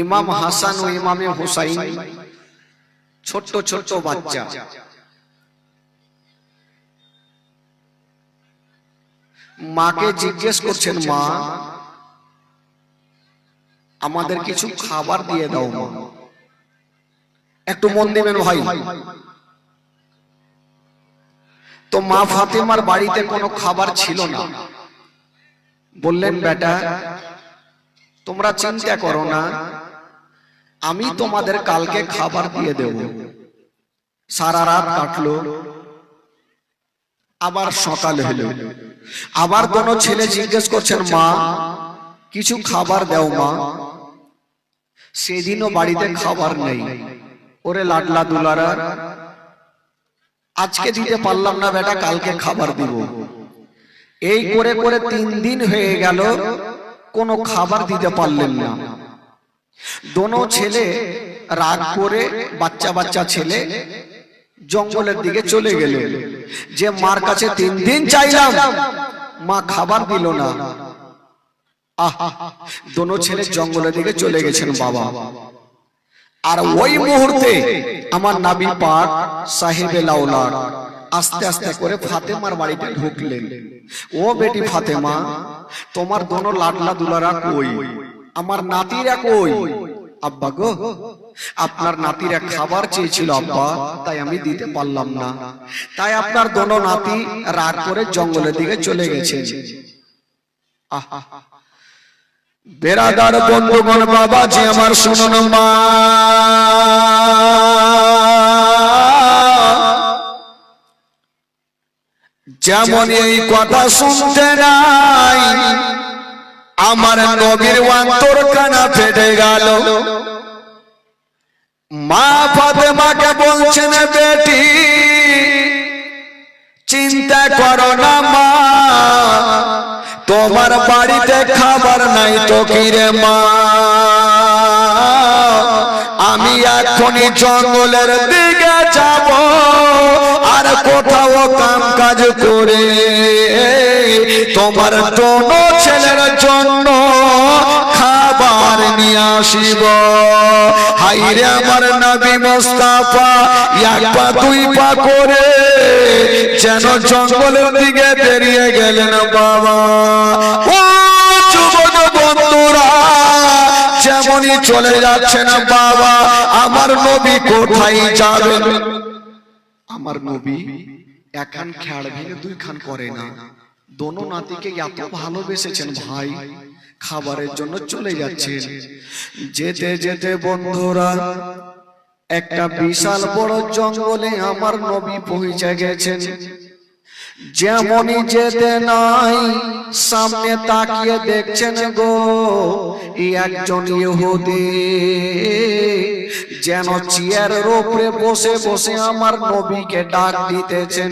ইমাম হাসান ও ইমামে হুসাইন ছোট্ট ছোট্ট বাচ্চা। মাকে জিজ্ঞেস করছেন মা আমাদের কিছু খাবার দিয়ে দাও মা। একটু মন দেবেন ভাই। তো মা ফাতেমার বাড়িতে কোনো খাবার ছিল না। বললেন বেটা তোমরা চিন্তা করো না। আমি তোমাদের কালকে খাবার দিয়ে দেব। সারা রাত কাটলো। আবার সকাল হলো আবার কোন ছেলে জিজ্ঞেস করছেন মা কিছু খাবার দাও মা। সেদিনও বাড়িতে খাবার নেই। ওরে লাডলা দুলারা আজকে দিতে পারলাম না বেটা কালকে খাবার দিব। এই করে করে তিন দিন হয়ে গেল কোনো খাবার দিতে পারলেন না। দোনো ছেলে রাগ করে বাচ্চা বাচ্চা ছেলে জঙ্গলের দিকে চলে গেল। যে মার কাছে তিন দিন চাইলাম মা খাবার দিল না। আহ দোনো ছেলে জঙ্গলের দিকে চলে গেছেন বাবা। আর ওই মুহূর্তে আমার নাবি পাক সাহেবে লাউলার আস্তে আস্তে করে ফাতেমার বাড়িতে ঢুকলেন। ও বেটি ফাতেমা তোমার দোনো লাডলা দুলারা কই? আমার নাতিরা কই আব্বা গো, আপনার নাতিরা খাবার চেয়েছিল আব্বা, তাই আমি দিতে পারলাম না। তাই আপনার দোনো নাতি রাগ করে জঙ্গলের দিকে চলে গেছে। আহা বন্ধুগণ বাবা যে আমার শুনুন মা যেমন এই কথা শুনতে নাই আমার নবীর অন্তর কানা ফেটে গেল। মা ফাতেমাকে বলছেন, বেটি, চিন্তা করো না মা, তোমার বাড়িতে খাবার নাই তো কিরে মা? আমি এখনই জঙ্গলের দিকে যাব, আর কোথাও কাম কাজ করে তোমার দোনো ছেলের জন্য খাবার নিয়ে আসিব। হাইরে আমার নবী মোস্তাফা, এক পা, দুই পা করে যেন জঙ্গলের দিকে বেরিয়ে গেলেন বাবা। যেমনই চলে যাচ্ছেন বাবা। আমার নবী কোথায় যাবেন আমার নবী এখান খেয়াল ভেঙে দুই খান করে না। দোনো নাতিকে এত ভালোবেসেছেন ভাই, খাবারের জন্য চলে যাচ্ছেন। যেতে যেতে বন্ধুরা, একটা বিশাল বড় জঙ্গলে আমার নবী পৌঁছে গেছেন। যেমনই যেতে নাই সামনে তাকিয়ে দেখছেন গো একজন ইহুদি। যেন চেয়ারের উপরে বসে বসে আমার নবীকে ডাক দিতেছেন।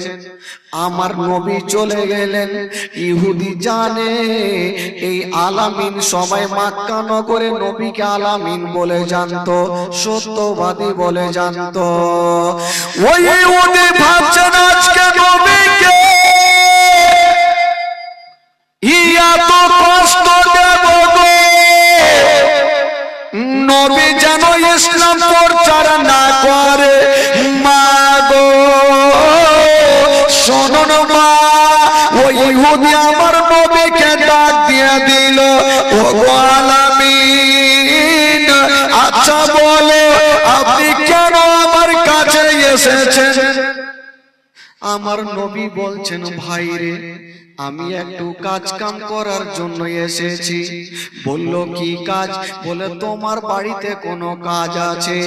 আমার নবী চলে গেলেন। ইহুদি জানে এই আলামিন সবাই মাক্কা নগরে নবীকে আলামিন বলে জানতো সত্যবাদী বলে জানতো। ওই ইহুদি ভাবছেন আজকে নবীকে ইয়া তো কষ্ট দেব নবী যেন ইসলাম প্রচার না করে। মা গো শোনুন মা ওই ইহুদি আমার নবীকে ডাক দিয়ে দিল, ও আচ্ছা বলো, আপনি কেন আমার কাছে এসেছেন? আমার নবী বলছেন, ভাই রে আমি একটু কাজ কাম করার জন্য এসেছি। বলল কি কাজ? বলে তোমার বাড়িতে কোনো কাজ আছে?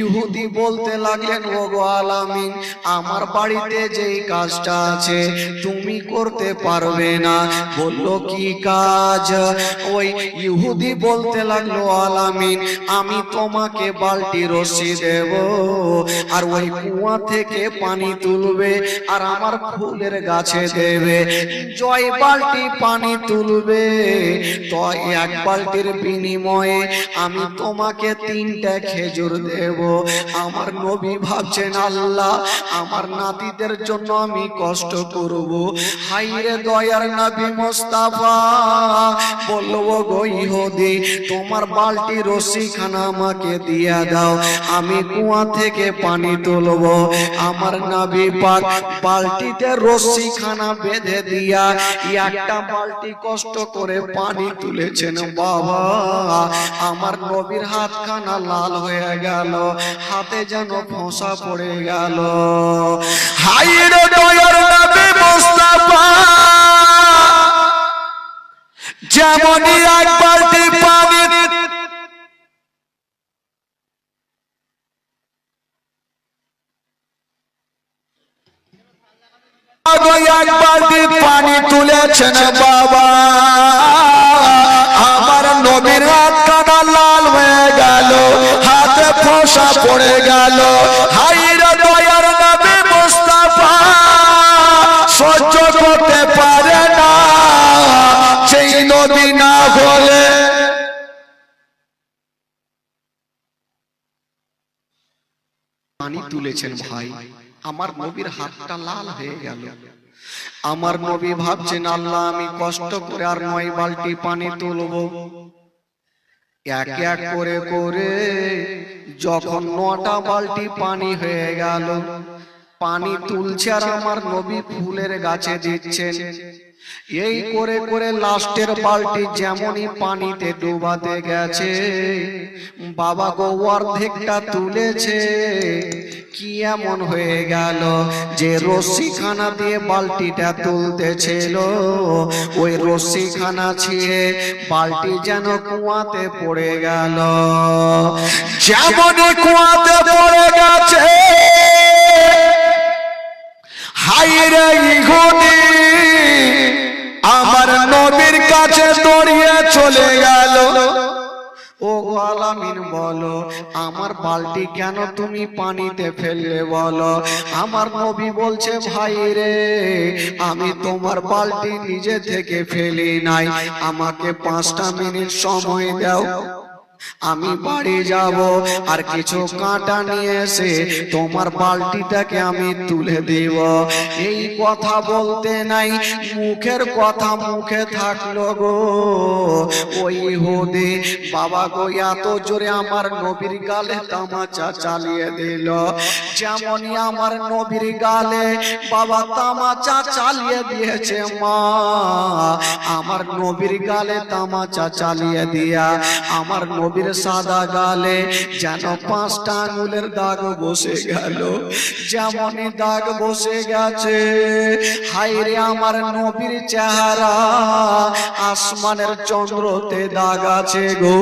ইহুদি বলতে লাগলেন ও গো আলামিন আমার বাড়িতে যেই কাজটা আছে তুমি করতে পারবে না। বলল কি কাজ? ওই ইহুদি বলতে লাগল আলামিন আমি তোমাকে বালতি রশি দেব আর ওই কুয়া থেকে পানি তুলবে আর আমার ফুলের গাছে দেবে। জয় বালতি পানি তুলবে। তো এক বালতির বিনিময়ে আমি তোমাকে তিনটা খেজুর দেব। আমার নবী ভাবছেন আল্লাহ আমার নাতিদের জন্য আমি কষ্ট করব। হাইরে দয়ার নবী মোস্তাফা বলল "ও গো ইহুদি তোমার বালতি রশি খানা আমাকে দিয়া দাও। আমি কুয়া থেকে পানি তুলবো। আমার নাবি পাক বালতিতে রশি খানা বেঁধে দিয়া একটা বালতি কষ্ট করে পানি তুলেছেন, বাবা। আমার নবীর হাতখানা লাল হয়ে গেল, হাতে যেন ফোঁসা পড়ে গেল। হাই রে দয়ার যেমনই এক বালতি পানি আগো এক বালতি পানি তুলেছেন বাবা। আমার নবীর হাত কানা লাল হয়ে গেল, হাতে ফসা পড়ে গেল। হাইরে দয়ার নবী মুস্তাফা, সহ্য করতে না। সেই নবী না বলে পানি তুলেছেন ভাই। আমার নবীর হাতটা লাল হয়ে গেল। আমার নবী ভাবছেন আল্লাহ আমি কষ্ট করে আর নয় বালতি পানি তুলব। এক এক করে করে যখন নটা বালতি পানি হয়ে গেল পানি তুলছে আর আমার নবী ফুলের গাছে দিচ্ছেন। এই করে করে লাস্টের বালতি যেমনই পানিতে ডুবাতে গেছে বাবা গো অর্ধেকটা তুলেছে। কি এমন হয়ে গেল যে রশ্মিখানা দিয়ে বালতিটা তুলতেছিল? ওই রশ্মিখানা ছিঁড়ে বালতি যেন কুয়াতে পড়ে গেল। যেমনই কুয়াতে পড়ে গেছে। হাইরে ইহুদি। আমার নবীর কাছে দৌড়িয়ে চলে গেল। ও আলামিন বলো আমার বালতি কেন তুমি পানিতে ফেললে বলো? আমার নবী বলছে ভাই রে আমি তোমার বালতি নিজে থেকে ফেলি নাই। আমাকে পাঁচটা মিনিট সময় দাও। আমি বাড়ি যাব আর কিছু কাঁটা নিয়ে এসে তোমার বালতিটাকে আমি তুলে দেব। এই কথা বলতে নাই মুখের কথা মুখে থাকল গো। ওই হোদে বাবা গো এত জোরে আমার নবীর গালে তামাচা চালিয়ে দিল। যেমনই আমার নবীর গালে বাবা তামাচা চালিয়ে দিয়েছে মা আমার নবীর গালে তামাচা চালিয়ে দিয়া আমার নবীর সাদা গালে যেন পাঁচটা আঙুলের দাগ বসে গেল। যেমনই দাগ বসে গেছে হাইরে আমার নবীর চেহারা, আসমানের চন্দ্রতে দাগ আছে গো।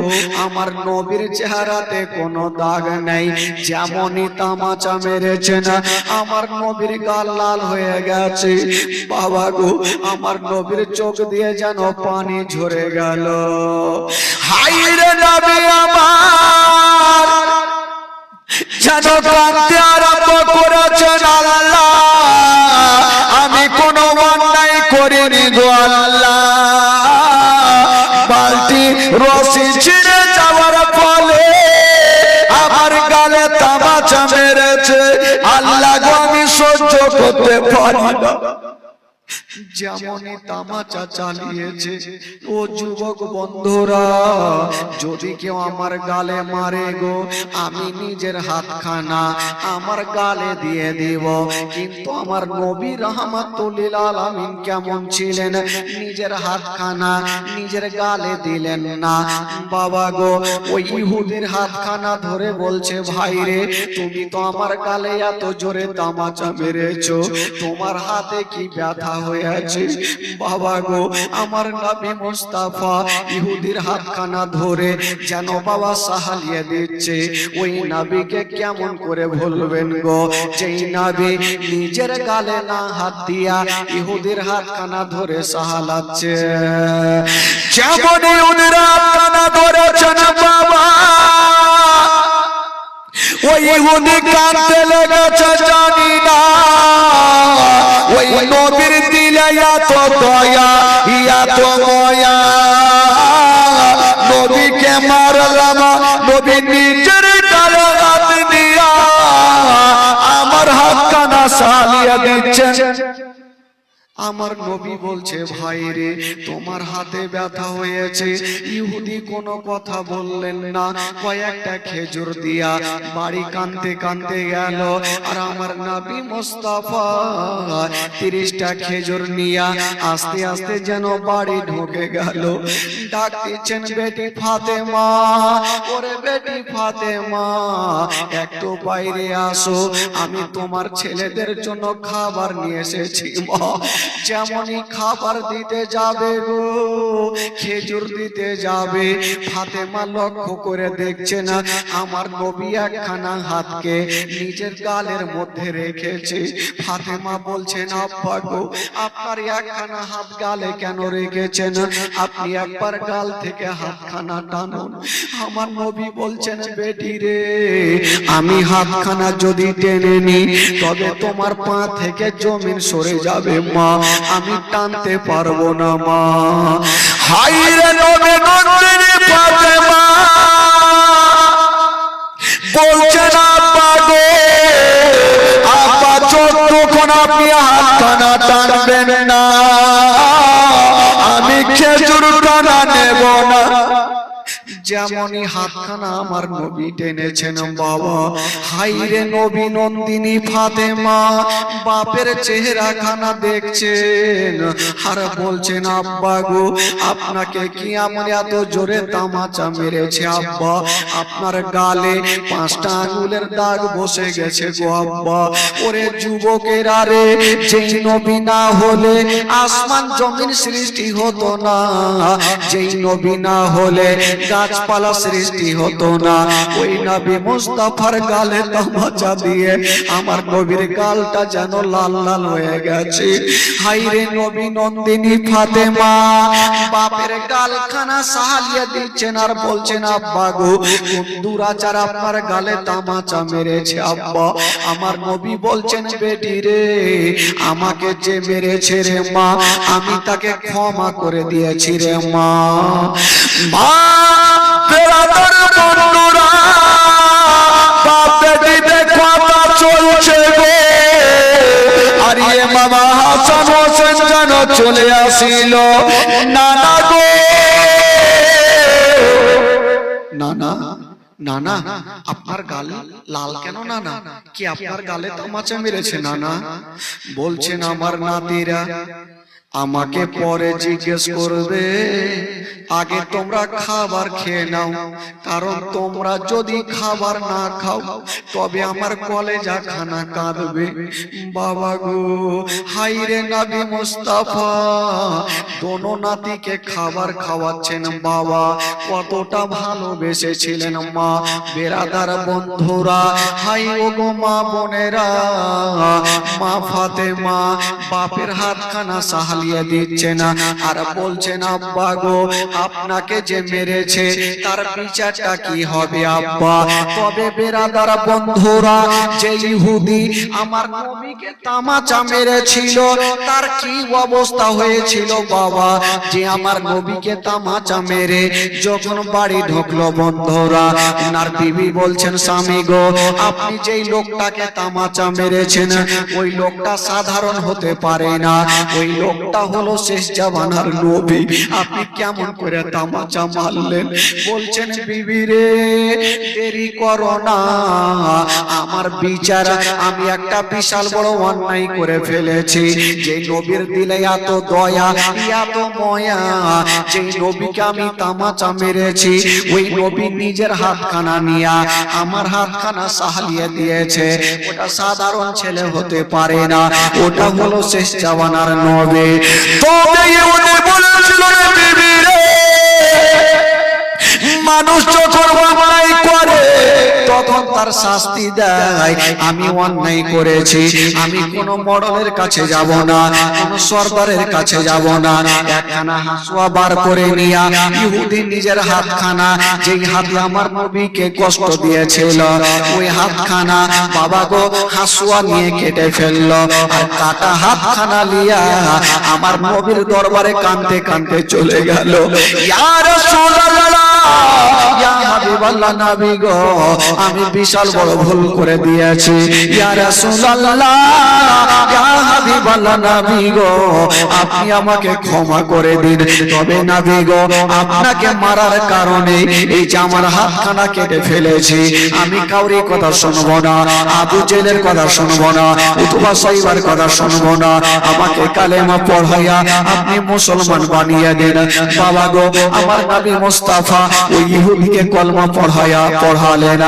আমার নবীর চেহারাতে কোনো দাগ নেই, যেমনই তামাচা মেরেছে না। আমার নবীর গাল লাল হয়ে গেছে। বাবা গো, আমার নবীর চোখ দিয়ে যেন পানি ঝরে গেল। হাইরে নবী! আমি কোনো অন্যায় করিনি বালতি রশি ছিঁড়ে যাওয়ার ফলে আমার গালে তামাচা মেরেছে। আল্লাহ আমি সহ্য করতে পারি না। যেমনই তামাচা চালিয়েছে ও যুবক বন্ধুরা যদি কেউ আমার গালে মারে গো আমি নিজের হাতখানা আমার গালে দিয়ে দিব। কিন্তু আমার নবী রহমাতুল্লিল আলামিন কেমন ছিলেন? নিজের হাতখানা নিজের গালে দিলেন না। বাবা গো ওই ইহুদির হাতখানা ধরে বলছে ভাই রে তুমি তো আমার গালে এত জোরে তামাচা মেরেছো। তোমার হাতে কি ব্যথা হয়েছে বাবা গো, আমার নবী মুস্তাফা ইহুদির হাতখানা ধরে যেন বাবা সাহালিয়ে দিচ্ছে। ওই নবীকে কেমন করে ভুলবেন গো? যেই নবী নিজের গালে না হাত দিয়া ইহুদির হাতখানা ধরে সাহালাচ্ছে। ইহুদি জানি না। ওই নবীর দিলে এত দয়া এত ময়া। নবীকে মারলাম নবী নিজের আমার হাত কানা সালিয়া দিচ্ছেন। আমার নবী বলছে, ভাই রে, তোমার হাতে ব্যথা হয়েছে। ইহুদি কোনো কথা বললেন না। কয়েকটা খেজুর দিয়া বাড়ি কানতে কানতে গেল। আর আমার নবী মোস্তাফা তিরিশটা খেজুর নিয়া আস্তে আস্তে যেন বাড়ি ঢুকে গেল। ডাক দিচ্ছেন বেটি ফাতেমা, ওরে বেটি ফাতে ফাতেমা, একটু বাইরে আসো। আমি তোমার ছেলেদের জন্য খাবার নিয়ে এসেছি, মা। যেমনই খাবার দিতে যাবে গো, খেজুর দিতে যাবে। ফাতেমা লক্ষ্য করে দেখছে না, আমার নবী একখানা হাতকে নিজের গালের মধ্যে রেখেছে। ফাতেমা বলছেন আব্বা গো, আপনার একখানা হাত গালে কেন রেখেছেন? আপনি একবার গাল থেকে হাতখানা টানুন। আমার নবী বলছেন, বেটি রে, আমি হাতখানা যদি টেনে নি, তবে তোমার পা থেকে জমিন সরে যাবে, মা। আমি টানতে পারব না, মা। হাই রে নবে নন্দিনী ফাতেমা। বলছে না পাগো আপা যতক্ষণ আপনি হাতখানা টানবেন না, আমি খেজুর টানা নেব না। যেমনই হাতখানা আমার নবী টেনেছেন বাবা। হাইরে নবী নন্দিনী ফাতেমা বাপের চেহারা খানা দেখছেন। আর বলছেন আব্বা গো আপনাকে কি আমার এত জোরে তামাচা মেরেছে আব্বা? আপনার গালে পাঁচটা আঙুলের দাগ বসে গেছে গো আব্বা। ওরে যুবকের আরে যেই নবী না হলে আসমান জমিন সৃষ্টি হতো না। যেই নবী না হলে গাছপালা সৃষ্টি হতো না। ওই নবী মুস্তাফার গালে তামাচা দিয়ে আমার নবীর গালটা যেন লাল লাল হয়ে গেছে। হাইরে নবী নন্দিনী ফাতেমা, বাপের গালখানা সাহালিয়ে দিচ্ছেন আর বলছেন, আব্বা গো দুরাচার আপনার গালে তামাচা মেরেছে, আব্বা? আমার নবী বলছেন, বেটি রে, আমাকে যে মেরেছে রে মা, আমি তাকে ক্ষমা করে দিয়েছি রে মা। মা চলে আসিল নানা গো নানা নানা আপনার গাল লাল কেন নানা কি আপনার গালে তামাচা মেরেছে নানা বলছেন আমার নাতিরা আমাকে পরে জিজ্ঞেস করবে আগে তোমরা খাবার খেয়ে নাও কারণ তোমরা যদি খাবার না খাও তবে আমার কলেজা খানা কাঁদবে। বাবা গো হাইরে নাবি মুস্তাফা দোনো নাতিকে খাবার খাওয়াচ্ছেন বাবা কতটা ভালোবেসেছিলেন মা বেরাদার বন্ধুরা হাই ও গো মা বোনেরা মা ফাতেমা বাপের হাতখানা সাহালিয়ে দিচ্ছে না। আর বলছে না, আব্বা গো, আপনাকে যে মেরেছে, তার বিচারটা কি হবে, আব্বা? তবে বেরাদার বন্ধুরা, যে ইহুদি, আমার নবীকে তামাচা মেরেছিল, তার কি অবস্থা হয়েছিল, বাবা? যে আমার নবীকে তামাচা মেরে যখন বাড়ি ঢুকলো, বন্ধুরা। ওনার বিবি বলছেন, স্বামী গো, আপনি যেই লোকটাকে তামাচা মেরেছেন, ওই লোকটা সাধারণ হতে পারে না। ওই লোকটা হলো শেষ জামানার নবী। আপনি কেমন করে তামাচা মারলেন? বলছেন, বিবি রে, দেরি করো না। আমার বিচার, আমি একটা বিশাল বড় অন্যায় করে ফেলেছি। যে নবীর দিলে এত দয়া, এত ময়া যে নবীকে আমি তামাচা মেরেছি, ওই নবী নিজের হাতখানা নিয়া আমার হাতখানা সাহালিয়ে দিয়েছে। ওটা সাধারণ ছেলে হতে পারে না, ওটা হলো শেষ জামানার নবী। তবে বলেছিল মানুষ যখন অন্যায় করে, তখন তার শাস্তি দেয়। আমি অন্যায় করেছি, আমি কোন মডলের কাছে যাব না, কোন সর্দারের কাছে যাব না। একখানা হাসুয়া বার করে নিয়া ইহুদি নিজের হাতখানা, যেই হাত আমার নবীকে কষ্ট দিয়েছিল, ওই হাতখানা বাবা গো হাসুয়া নিয়ে কেটে ফেলল। আর কাটা হাতখানা লিয়া আমার নবীর দরবারে কানতে কানতে চলে গেল। ইয়া রাসূলুল্লাহ! আমি বিশাল বড় ভুল করে দিয়েছি। আপনি আমাকে ক্ষমা করে দিন। তবে আপনাকে মারার কারণে এই যে আমার হাতখানা কেটে ফেলেছি, আমি কাউরি কথা শুনব না, আবু জেলের কথা শুনব না, উতবা সাইবার কথা শুনব না। আমাকে কালেমা পড়াইয়া আপনি মুসলমান বানিয়ে দেন। বাবা গো, আমার নবী মুস্তাফা ওই ইহুদিকে কলমা পড়াইয়া পড়ালেন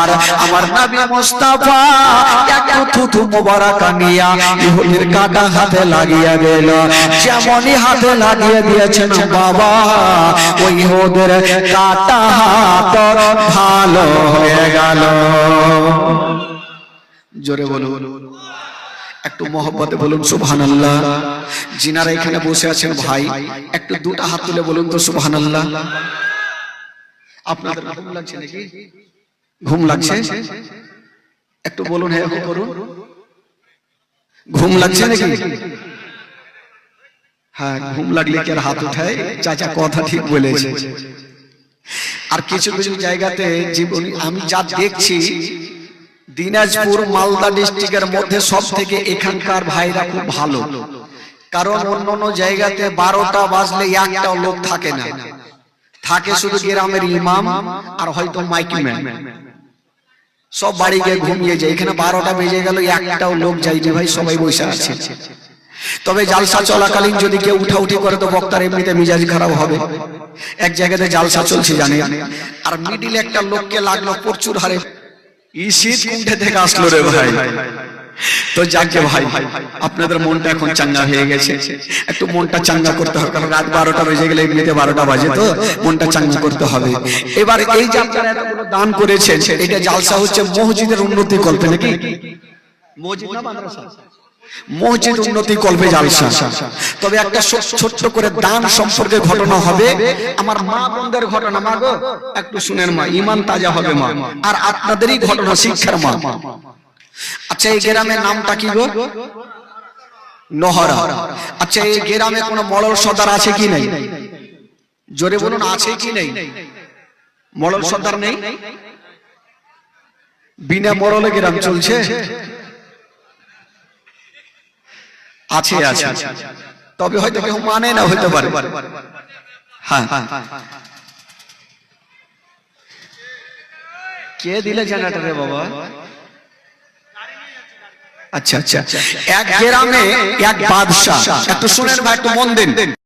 আর আমার নবী মুস্তাফা ইহুদির কাটা হাতে গেল। যেমনই হাতে লাগিয়ে দিয়েছেন বাবা, ওই ইহুদের কাটা হাত ভালো হয়ে গেল। জোরে বলুন। একটু মহব্বতে বলুন, সুবহানাল্লাহ। জিনারা এখানে বসে আছেন ভাই, একটু দুটা হাত তুলে বলুন তো, সুবহানাল্লাহ। আপনাদের ঘুম লাগছে নাকি? ঘুম লাগছে? একটু বলুন হ্যাঁ করুন ঘুম লাগছে নাকি? হ্যাঁ ঘুম লাগলে কি আর হাত উঠায়? চাচা কথা ঠিক বলেছে। আর কিছু কিছু জায়গাতে জীবনী আমি যা দেখছি দিনাজপুর মালদা ডিস্ট্রিক্টের মধ্যে সব থেকে এখানকার ভাইরা খুব ভালো। কারণ অন্য অন্য জায়গাতে বারোটা বাজলে একটাও লোক থাকে না। থাকে শুধু গ্রামের ইমাম আর হয়তো মাইকিম্যান সব বাড়ি গিয়ে ঘুমিয়ে যায়। এখানে বারোটা বেজে গেল একটাও লোক যায়নি ভাই সবাই বসে আছে। তবে জালসা চলাকালীন যদি কেউ উঠা উঠি করে তো বক্তার এমনিতে মিজাজ খারাপ হবে। এক জায়গাতে জালসা চলছে জানে আর মিডিলে একটা লোককে লাগল প্রচুর হারে। ই শীত কুণ্ঠে থেকে আসলো রে ভাই। তো যাকে ভাই, আপনাদের মনটা এখন চাঙ্গা হয়ে গেছে। একটু মনটা চাঙ্গা করতে হবে, কারণ রাত বারোটা বেজে গেলে এমনিতে বারোটা বাজে তো, মনটা চাঙ্গা করতে হবে। এবার এই যে আপনারা এতগুলো দান করেছেন, এটা জালসা হচ্ছে মসজিদের উন্নতি কল্পে নাকি? মসজিদ উন্নতি জালসা। তবে একটা ছোট্ট করে দান সম্পর্কে ঘটনা হবে। আমার মা বোনদের ঘটনা, মা গো, একটু শুনেন মা ইমান তাজা হবে মা। আর আপনাদেরই ঘটনা শিক্ষার মা। আচ্ছা এই গ্রামের নামটা কি গো? নহরা। আচ্ছা এই গ্রামে কোনো মরল সর্দার আছে কি নেই? জোরে বলুন আছে কি নেই? মরল সর্দার নেই? বিনা মরলে গ্রাম চলছে? আছে আছে। তবে হয়তো কেউ মানে না হইতে পারে। হ্যাঁ। কে দিলে জেনারেটরে বাবা? আচ্ছা আচ্ছা। এক গ্রামে এক বাদশাহ। একটু শুনেন ভাই একটু মন দিন।